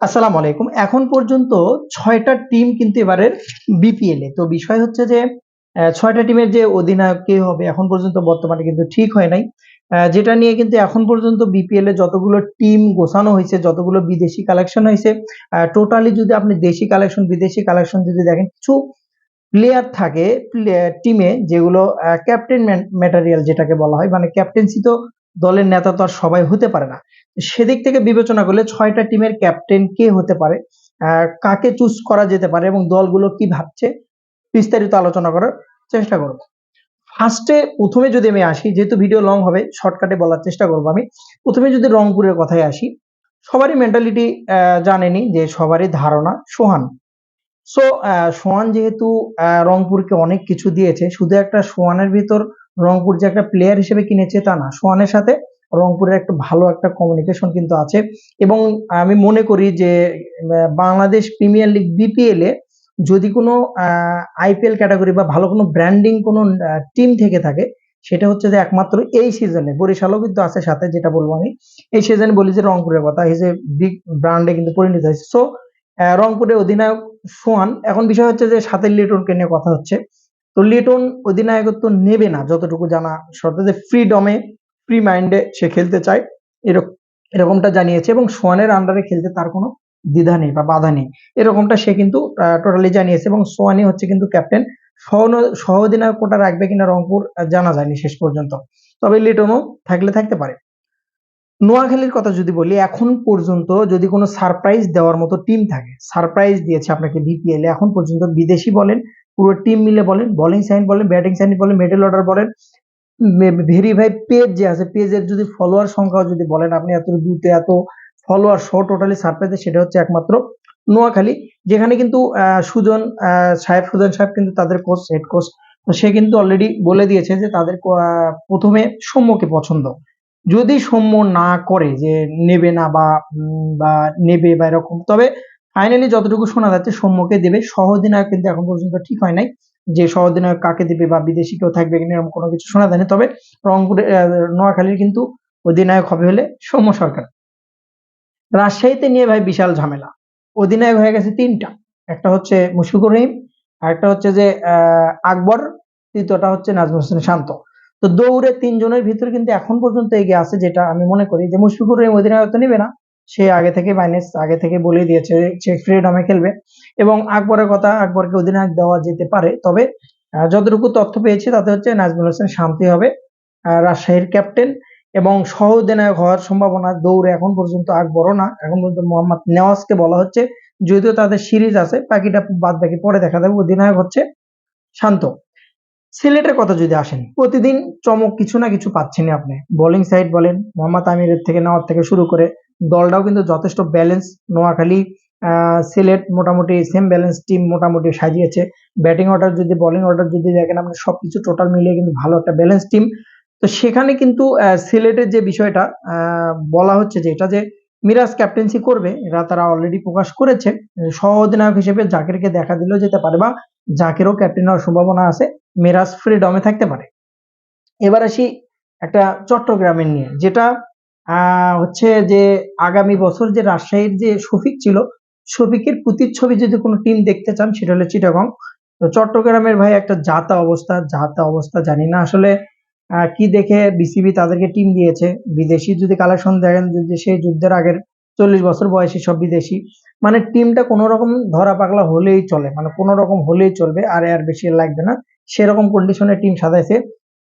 আসসালামু আলাইকুম। এখন পর্যন্ত ছয়টা টিম কিন্তু এবারের বিপিএল এ। তো বিষয় হচ্ছে যে ছয়টা টিমের যে অধিনায়ক কে হবে এখন পর্যন্ত বর্তমানে কিন্তু ঠিক হয় নাই। যেটা নিয়ে কিন্তু এখন পর্যন্ত বিপিএল এ যতগুলো টিম গোছানো হয়েছে, যতগুলো বিদেশি কালেকশন হয়েছে টোটালি যদি আপনি দেশি কালেকশন, বিদেশি কালেকশন যদি দেখেন, কিছু প্লেয়ার থাকে টিমে যেগুলো ক্যাপ্টেন ম্যাটেরিয়াল যেটাকে বলা হয় মানে ক্যাপ্টেন্সি তো দলের নেতা তো আর সবাই হতে পারে না। সেদিক থেকে বিবেচনা করলে ছয়টা টিমের ক্যাপ্টেন কে হতে পারে কাকে চুজ করা যেতে পারে এবং দলগুলো কি ভাবছে, বিস্তারিত আলোচনা করার চেষ্টা করব। ফার্স্টে প্রথমে যদি আমি আসি, যেহেতু ভিডিও লং হবে শর্টকাটে বলার চেষ্টা করব আমি। প্রথমে যদি রংপুরের কথায় আসি, সবারই মেন্টালিটি জানেনি যে সবারই ধারণা সোহান। সো সোহান যেহেতু রংপুরকে অনেক কিছু দিয়েছে, শুধু একটা সোহানের ভিতর রংপুর যে একটা প্লেয়ার হিসেবে কিনেছে তা না, সোহানের সাথে রংপুরের একটা ভালো একটা কমিউনিকেশন কিন্তু আছে। এবং আমি মনে করি যে বাংলাদেশ প্রিমিয়ার লিগ বিপিএল এ যদি কোনো আইপিএল ক্যাটাগরি বা ভালো কোনো ব্র্যান্ডিং কোনো টিম থেকে থাকে, সেটা হচ্ছে যে একমাত্র এই সিজনে বরিশালও কিন্তু আছে সাথে, যেটা বলব আমি। এই সিজনে বলি যে রংপুরের কথা, এই যে বিগ ব্র্যান্ডে কিন্তু পরিণত হয়েছে। সো রংপুরের অধিনায়ক সোহান, এখন বিষয় হচ্ছে যে সাথে লিটনকে নিয়ে কথা হচ্ছে। তো লিটন অধিনায়কত্ব নেবে না, যতটুকু জানা শর্তে যে ফ্রিডমে ফ্রি মাইন্ডে সে খেলতে চায় এরকম এরকমটা জানিয়েছে এবং সোয়ানের আন্ডারে খেলতে তার কোনো দ্বিধা নেই বা বাধা নেই। এরকমটা সে কিন্তু টোটালি জানিয়েছে এবং সোয়ানি হচ্ছে কিন্তু ক্যাপ্টেন সহ অধিনায়ক কোটা রাখবে কিনা রংপুর জানা যায়নি শেষ পর্যন্ত। তবে লিটনও থাকলে থাকতে পারে। নোয়াখালীর কথা যদি বলি, এখন পর্যন্ত যদি কোনো সারপ্রাইজ দেওয়ার মতো টিম থাকে সারপ্রাইজ দিয়েছে আপনাকে বিপিএল এখন পর্যন্ত বিদেশি বলেন পুরো টিম মিলে বলেন বলিং সাইন বলেন ব্যাটিং সাইন বলেন মিডল অর্ডার বলেন ভেরিফাই পেজ যে আছে পেজের যদি ফলোয়ার সংখ্যাও যদি বলেন, আপনি এত দ্রুত এত ফলোয়ার শো টোটালি সারপ্রাইজ সেটা হচ্ছে একমাত্র নোয়াখালী, যেখানে কিন্তু সুজন সাহেব সুজন সাহেব কিন্তু তাদের কোচ হেড কোচ সে কিন্তু অলরেডি বলে দিয়েছে যে তাদের প্রথমে সৌম্যকে পছন্দ। যদি সৌম্য না করে যে নেবে না বা বা নেবে বা এরকম, তবে ফাইনালি যতটুকু শোনা যাচ্ছে সৌম্যকে দেবে। সহ অধিনায়ক কিন্তু এখন পর্যন্ত ঠিক হয় নাই। যে সহ অধিনায়ক কাকে দেবে বা বিদেশি কেউ থাকবে কিনা এরকম কোনো কিছু শোনা যায়নি। তবে রংপুরে নোয়াখালীর কিন্তু অধিনায়ক হবে হলে সৌম্য সরকার। রাজশাহীতে নিয়ে ভাই বিশাল ঝামেলা। অধিনায়ক হয়ে গেছে তিনটা। একটা হচ্ছে মুশফিকুর রহিম, আর একটা হচ্ছে যে আকবর, তৃতীয়টা হচ্ছে নাজমুল হোসেন শান্ত। তো দৌড়ে তিনজনের ভিতরে কিন্তু এখন পর্যন্ত এগিয়ে আছে, যেটা আমি মনে করি যে মুশফিকুর রহিম অধিনায়ক তো নেবে না। সে আগে থেকে মাইনাস আগে থেকে বলে দিয়েছে সে ফ্রিডমে খেলবে। এবং আকবরের কথা আকবরকে অধিনায়ক দেওয়া যেতে পারে। তবে যতটুকু তথ্য পেয়েছি তাতে হচ্ছে নাজমুল হোসেন শান্তি হবে রাজশাহীর ক্যাপ্টেন এবং সহ অধিনায়ক হওয়ার সম্ভাবনা দৌড়ে এখন পর্যন্ত আকবরও না। এখন পর্যন্ত মোহাম্মদ নেওয়াজকে বলা হচ্ছে, যদিও তাদের সিরিজ আছে, বাকিটা বাদ বাকি পরে দেখা যাবে। অধিনায়ক হচ্ছে শান্ত। সিলেটের কথা যদি আসেন, প্রতিদিন চমক কিছু না কিছু পাচ্ছেনই আপনি। বোলিং সাইড বলেন, মোহাম্মদ আমিরের থেকে নেওয়ার থেকে শুরু করে দলটাও কিন্তু যথেষ্ট ব্যালেন্স নোয়াখালী সিলেট মোটামুটি সেম ব্যালেন্স টিম মোটামুটি সাজিয়েছে। ব্যাটিং অর্ডার যদি বোলিং অর্ডার যদি দেখেন আপনি, সবকিছু টোটাল মিলিয়ে কিন্তু ভালো একটা ব্যালেন্স টিম তো সেখানে কিন্তু সিলেটের যে বিষয়টা বলা হচ্ছে যে এটা যে মিরাজ ক্যাপ্টেন্সি করবে এরা তারা অলরেডি প্রকাশ করেছে। সহ অধিনায়ক হিসেবে জাকিরকে দেখা দিলেও যেতে পারে বা জাকিরও ক্যাপ্টেন হওয়ার সম্ভাবনা আছে, মিরাজ ফ্রিডমে থাকতে পারে। এবার আসি একটা চট্টগ্রামের নিয়ে, যেটা হচ্ছে যে আগামী বছর যে রাজশাহীর যে শফিক ছিল, শফিকের প্রতিচ্ছবি যদি কোনো টিম দেখতে চান, সেটা হলো চিটাগং। তো চট্টগ্রামের ভাই একটা জাতা অবস্থা জাতা অবস্থা জানি না আসলে কি দেখে বিসিবি তাদেরকে টিম দিয়েছে। বিদেশি যদি কালেকশন দেখেন, যদি সেই যুদ্ধের আগের চল্লিশ বছর বয়সী সব বিদেশি মানে টিমটা কোনো রকম ধরা পাগলা হলেই চলে মানে কোনো রকম হলেই চলবে, আর এর বেশি লাগবে না। সেরকম কন্ডিশনে টিম সাজাইছে।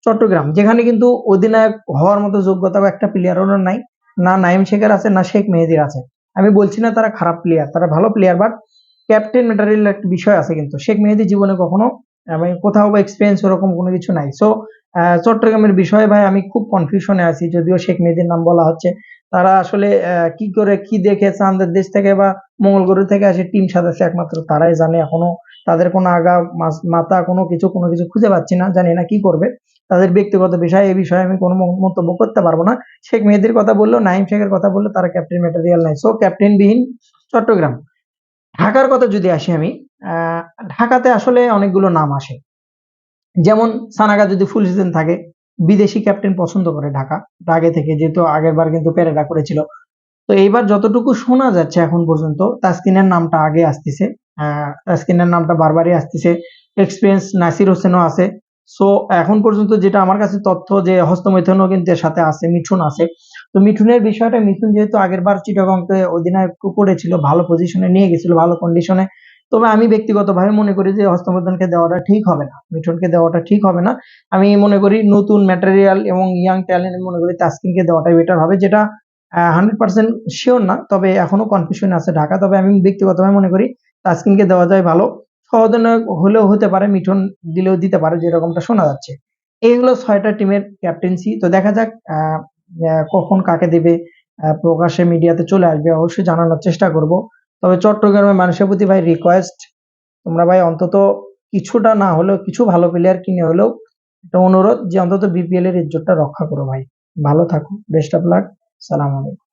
চট্টগ্রাম, যেখানে কিন্তু অধিনায়ক হওয়ার মতো যোগ্যতাও একটা প্লেয়ারেরও নাই, না নাইম শেখের আছে, না শেখ মেহেদির আছে। আমি বলছি না তারা খারাপ প্লেয়ার তারা ভালো প্লেয়ার বাট ক্যাপ্টেন ম্যাটারিয়াল একটা বিষয় আছে কিন্তু। শেখ মেহেদি জীবনে কখনো, আমি কোথাও বা এক্সপিরিয়েন্স ওরকম কোনো কিছু নাই। সো চট্টগ্রামের বিষয়ে ভাই আমি খুব কনফিউশনে আছি, যদিও শেখ মেহেদির নাম বলা হচ্ছে। তারা আসলে কি করে, কি দেখে চান্দের দেশ থেকে বা মঙ্গল গ্রহ থেকে আসে টিম সাজাচ্ছে একমাত্র তারাই জানে। এখনও তাদের কোনো আগা মাথা কোনো কিছু কোনো কিছু খুঁজে পাচ্ছি না, জানি না কি করবে। তাদের ব্যক্তিগত বিষয় এই বিষয়ে আমি কোনো মন্তব্য করতে পারব না। শেখ মেহেদির কথা বলল নাইম শেখের কথা বলল তারা ক্যাপ্টেন ম্যাটেরিয়াল নাই। সো ক্যাপ্টেন বিহীন চট্টগ্রাম। ঢাকার কথা যদি আসি আমি ঢাকাতে আসলে অনেকগুলো নাম আসে। যেমন সানাগা যদি ফুল সিজন থাকে, বিদেশি ক্যাপ্টেন পছন্দ করে ঢাকা। আগে থেকে, যেহেতু আগের বার কিন্তু পেরেরা করেছিল। তো এইবার যতটুকু শোনা যাচ্ছে এখন পর্যন্ত, তাসকিনের নামটা আগে আসতেছে। তাসকিনের নামটা বারবারই আসতেছে। এক্সপিরিয়েন্স নাসির হোসেনও আছে। সো এখন পর্যন্ত যেটা আমার কাছে তথ্য যে হস্তমৈথুনও কিন্তু এর সাথে আছে, মিঠুন আছে। তো মিঠুনের বিষয়টা, মিঠুন যেহেতু আগের বার চিটাগংকে অধিনায়ক করেছিল, ভালো পজিশনে নিয়ে গেছিল, ভালো কন্ডিশনে তবে আমি ব্যক্তিগতভাবে মনে করি যে হস্তমৈথুনকে দেওয়াটা ঠিক হবে না। মিঠুনকে দেওয়াটা ঠিক হবে না। আমি মনে করি নতুন ম্যাটেরিয়াল এবং ইয়াং ট্যালেন্ট মনে করি তাসকিনকে দেওয়াটাই বেটার হবে, যেটা হান্ড্রেড পার্সেন্ট শিওর না, তবে এখনও কনফিউশন আছে ঢাকা। তবে আমি ব্যক্তিগতভাবে মনে করি তাসকিনকে দেওয়া যায় ভালো। সহজনক হলেও হতে পারে মিঠুন দিলেও দিতে পারে যেরকমটা শোনা যাচ্ছে। এইগুলো ছয়টা টিমের ক্যাপ্টেন্সি তো দেখা যাক কখন কাকে দেবে আহ, প্রকাশ্যে মিডিয়াতে চলে আসবে অবশ্যই জানানোর চেষ্টা করব। তবে চট্টগ্রামের মানুষের প্রতি ভাই রিকোয়েস্ট তোমরা ভাই অন্তত কিছুটা না হলেও কিছু ভালো প্লেয়ার কিনে হলেও একটা অনুরোধ যে অন্তত বিপিএল এর ইজ্জতটা রক্ষা করো ভাই। ভালো থাকো বেস্ট অফ লাক সালাম আলাইকুম।